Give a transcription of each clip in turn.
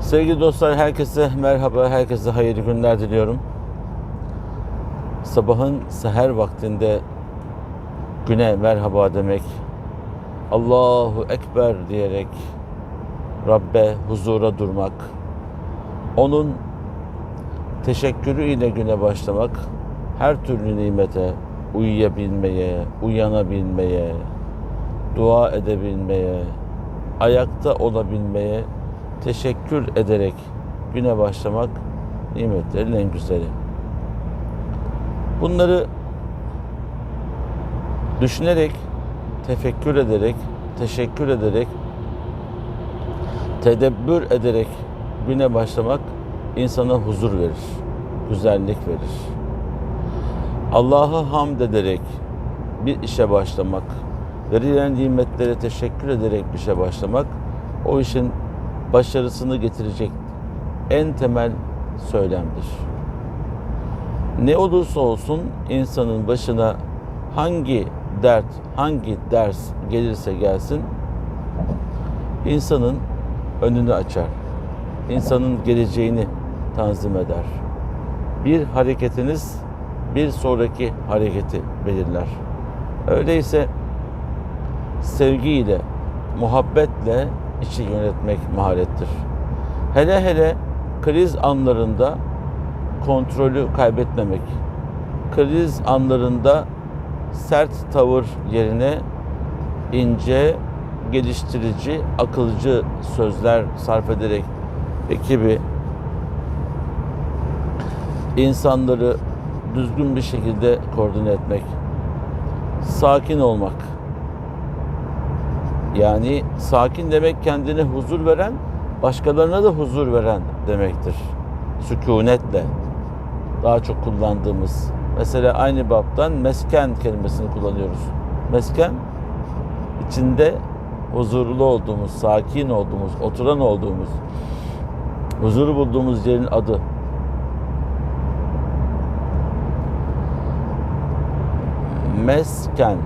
Sevgili dostlar herkese merhaba, herkese hayırlı günler diliyorum. Sabahın seher vaktinde güne merhaba demek, Allahu Ekber diyerek Rabbe huzura durmak, onun teşekkürü ile güne başlamak, her türlü nimete uyuyabilmeye, uyanabilmeye, dua edebilmeye, ayakta olabilmeye teşekkür ederek güne başlamak nimetlerin en güzeli. Bunları düşünerek, tefekkür ederek, teşekkür ederek, tedebbür ederek güne başlamak insana huzur verir, güzellik verir. Allah'a hamd ederek bir işe başlamak, verilen nimetlere teşekkür ederek bir işe başlamak o işin başarısını getirecek en temel söylemdir. Ne olursa olsun insanın başına hangi dert, hangi ders gelirse gelsin insanın önünü açar. İnsanın geleceğini tanzim eder. Bir hareketiniz bir sonraki hareketi belirler. Öyleyse sevgiyle, muhabbetle işi yönetmek maharettir. Hele hele kriz anlarında kontrolü kaybetmemek, kriz anlarında sert tavır yerine ince, geliştirici, akılcı sözler sarf ederek ekibi, insanları düzgün bir şekilde koordine etmek, sakin olmak, yani sakin demek kendine huzur veren, başkalarına da huzur veren demektir. Sükunetle daha çok kullandığımız. Mesela aynı baptan mesken kelimesini kullanıyoruz. Mesken içinde huzurlu olduğumuz, sakin olduğumuz, oturan olduğumuz, huzuru bulduğumuz yerin adı. Mesken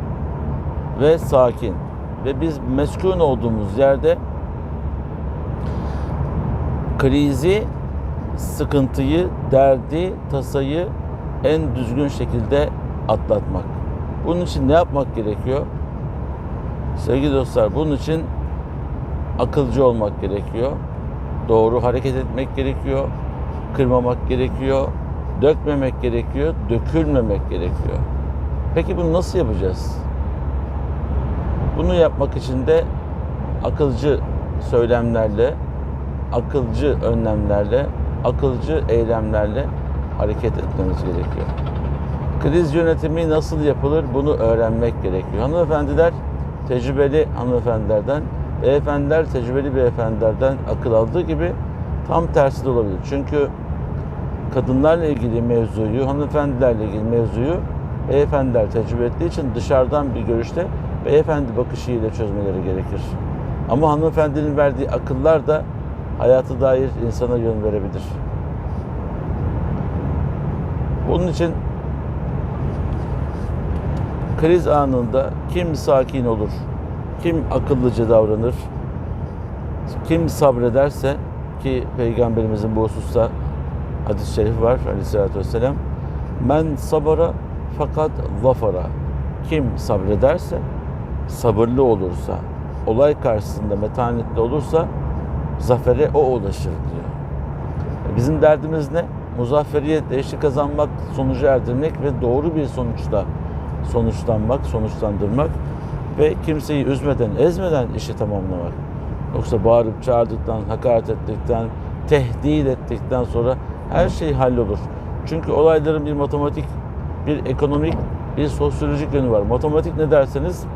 ve sakin ve biz meskun olduğumuz yerde krizi, sıkıntıyı, derdi, tasayı en düzgün şekilde atlatmak. Bunun için ne yapmak gerekiyor? Sevgili dostlar, bunun için akılcı olmak gerekiyor. Doğru hareket etmek gerekiyor. Kırmamak gerekiyor. Dökmemek gerekiyor. Dökülmemek gerekiyor. Peki bunu nasıl yapacağız? Bunu yapmak için de akılcı söylemlerle, akılcı önlemlerle, akılcı eylemlerle hareket etmemiz gerekiyor. Kriz yönetimi nasıl yapılır bunu öğrenmek gerekiyor. Hanımefendiler tecrübeli hanımefendilerden, beyefendiler tecrübeli beyefendilerden akıl aldığı gibi tam tersi de olabilir. Çünkü kadınlarla ilgili mevzuyu, hanımefendilerle ilgili mevzuyu beyefendiler tecrübe ettiği için dışarıdan bir görüşte beyefendi bakışıyla çözmeleri gerekir. Ama hanımefendinin verdiği akıllar da hayatı dair insana yön verebilir. Bunun için kriz anında kim sakin olur, kim akıllıca davranır, kim sabrederse ki Peygamberimizin bu hususta hadis-i şerif var aleyhissalatü vesselam men sabara fakat zafara kim sabrederse sabırlı olursa, olay karşısında metanetli olursa zafere o ulaşır diyor. Bizim derdimiz ne? Muzafferiyetle işi kazanmak, sonucu erdirmek ve doğru bir sonuçla sonuçlanmak, sonuçlandırmak ve kimseyi üzmeden, ezmeden işi tamamlamak. Yoksa bağırıp çağırdıktan, hakaret ettikten, tehdit ettikten sonra her şey hallolur. Çünkü olayların bir matematik, bir ekonomik, bir sosyolojik yönü var. Matematik ne derseniz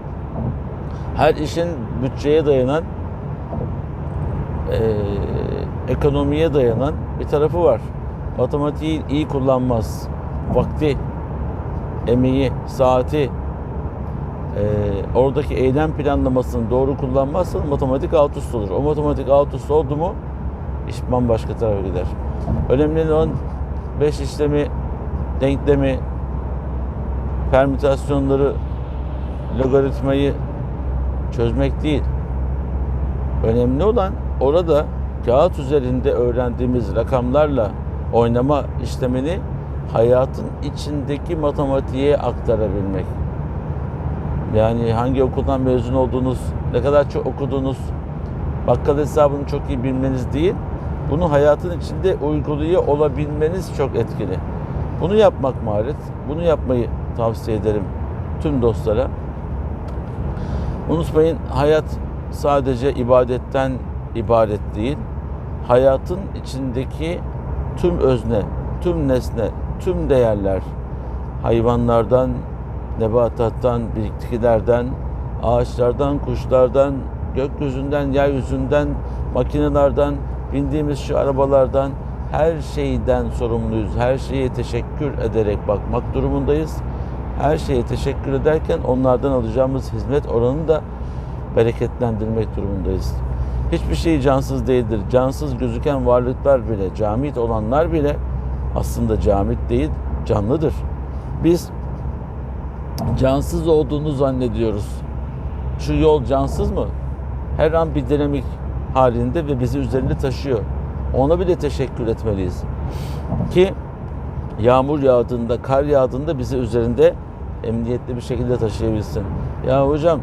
her işin bütçeye dayanan, e, ekonomiye dayanan bir tarafı var. Matematiği iyi kullanmaz. Vakti, emeği, saati, e, oradaki eylem planlamasını doğru kullanmazsan matematik alt üst olur. O matematik alt üst oldu mu iş bambaşka tarafa gider. Önemli olan beş işlemi denklemi, permütasyonları, logaritmayı çözmek değil. Önemli olan orada kağıt üzerinde öğrendiğimiz rakamlarla oynama işlemini hayatın içindeki matematiğe aktarabilmek. Yani hangi okuldan mezun olduğunuz, ne kadar çok okuduğunuz, bakkal hesabını çok iyi bilmeniz değil, bunu hayatın içinde uyguluyor olabilmeniz çok etkili. Bunu yapmak maharet, bunu yapmayı tavsiye ederim tüm dostlara. Unutmayın hayat sadece ibadetten ibaret değil. Hayatın içindeki tüm özne, tüm nesne, tüm değerler hayvanlardan, nebatattan, bitkilerden, ağaçlardan, kuşlardan, gökyüzünden, yeryüzünden, makinelerden, bindiğimiz şu arabalardan her şeyden sorumluyuz. Her şeye teşekkür ederek bakmak durumundayız. Her şeye teşekkür ederken onlardan alacağımız hizmet oranını da bereketlendirmek durumundayız. Hiçbir şey cansız değildir. Cansız gözüken varlıklar bile, camit olanlar bile aslında camit değil, canlıdır. Biz cansız olduğunu zannediyoruz. Şu yol cansız mı? Her an bir dinamik halinde ve bizi üzerinde taşıyor. Ona bile teşekkür etmeliyiz. Ki yağmur yağdığında, kar yağdığında bizi üzerinde emniyetli bir şekilde taşıyabilsin. Ya hocam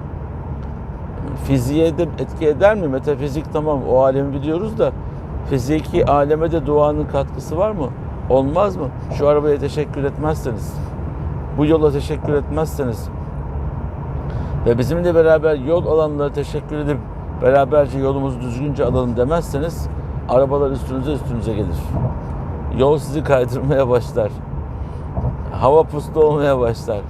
fiziğe de etki eder mi? Metafizik tamam o alemi biliyoruz da fiziki aleme de duanın katkısı var mı? Olmaz mı? Şu arabaya teşekkür etmezseniz, bu yola teşekkür etmezseniz ve bizimle beraber yol alanlara teşekkür edip beraberce yolumuzu düzgünce alalım demezseniz arabalar üstünüze üstünüze gelir. Yol sizi kaydırmaya başlar. Hava puslu olmaya başlar.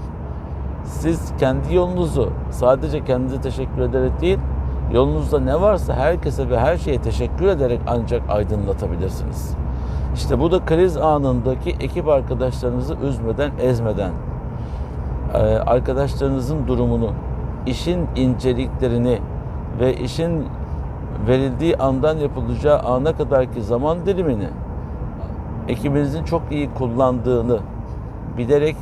Siz kendi yolunuzu sadece kendinize teşekkür ederek değil, yolunuzda ne varsa herkese ve her şeye teşekkür ederek ancak aydınlatabilirsiniz. İşte bu da kriz anındaki ekip arkadaşlarınızı üzmeden, ezmeden, e, arkadaşlarınızın durumunu, işin inceliklerini ve işin verildiği andan yapılacağı ana kadarki zaman dilimini ekibinizin çok iyi kullandığını bilerek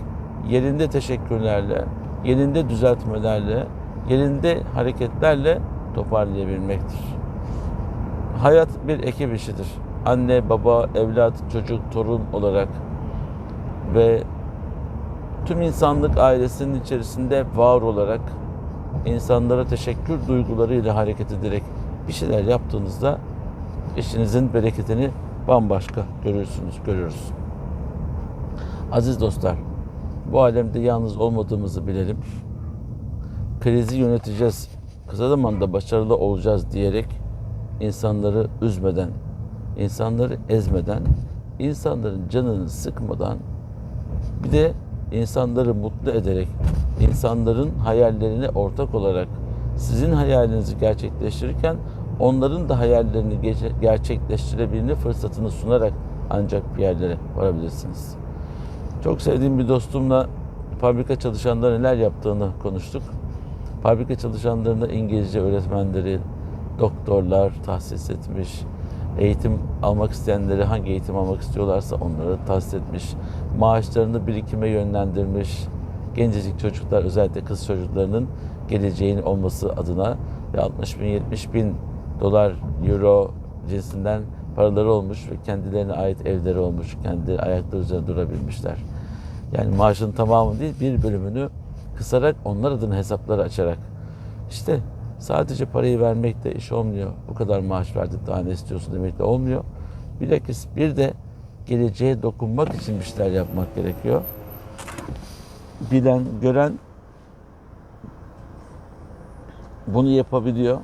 yerinde teşekkürlerle, yerinde düzeltmelerle, yerinde hareketlerle toparlayabilmektir. Hayat bir ekip işidir. Anne, baba, evlat, çocuk, torun olarak ve tüm insanlık ailesinin içerisinde var olarak insanlara teşekkür duygularıyla hareket ederek bir şeyler yaptığınızda işinizin bereketini bambaşka görürsünüz, görüyoruz. Aziz dostlar, bu alemde yalnız olmadığımızı bilelim. Krizi yöneteceğiz, kısa zamanda başarılı olacağız diyerek insanları üzmeden, insanları ezmeden, insanların canını sıkmadan bir de insanları mutlu ederek, insanların hayallerine ortak olarak sizin hayalinizi gerçekleştirirken onların da hayallerini gerçekleştirebilme fırsatını sunarak ancak bir yerlere varabilirsiniz. Çok sevdiğim bir dostumla fabrika çalışanları neler yaptığını konuştuk. Fabrika çalışanlarına İngilizce öğretmenleri, doktorlar tahsis etmiş, eğitim almak isteyenleri hangi eğitim almak istiyorlarsa onları tahsis etmiş, maaşlarını birikime yönlendirmiş, gencecik çocuklar özellikle kız çocuklarının geleceğin olması adına ve 60 bin 70 bin dolar euro cinsinden paraları olmuş ve kendilerine ait evleri olmuş, kendi ayakları üzerinde durabilmişler. Yani maaşın tamamı değil bir bölümünü kısarak onlar adına hesapları açarak işte sadece parayı vermekle iş olmuyor. Bu kadar maaş verdik daha ne istiyorsun demekle olmuyor. Bilakis bir de geleceğe dokunmak için bir şeyler yapmak gerekiyor. Bilen, gören bunu yapabiliyor.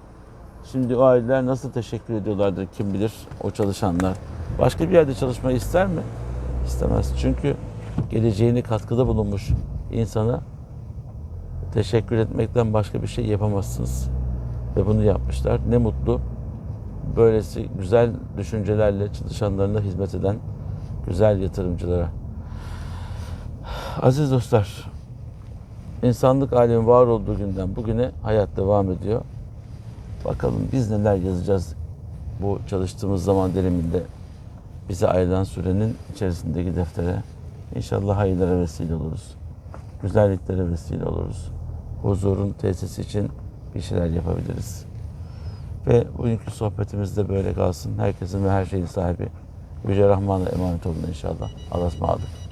Şimdi o aileler nasıl teşekkür ediyorlardır kim bilir o çalışanlar. Başka bir yerde çalışmayı ister mi? İstemez. Çünkü geleceğine katkıda bulunmuş insana teşekkür etmekten başka bir şey yapamazsınız. Ve bunu yapmışlar. Ne mutlu. Böylesi güzel düşüncelerle çalışanlarına hizmet eden güzel yatırımcılara. Aziz dostlar, insanlık alemi var olduğu günden bugüne hayat devam ediyor. Bakalım biz neler yazacağız bu çalıştığımız zaman diliminde bize ayrılan sürenin içerisindeki deftere. İnşallah hayırlara vesile oluruz. Güzelliklere vesile oluruz. Huzurun tesisi için bir şeyler yapabiliriz. Ve bugünkü sohbetimiz de böyle kalsın. Herkesin ve her şeyin sahibi Yüce Rahman'a emanet olun inşallah. Allah'a ısmarladık.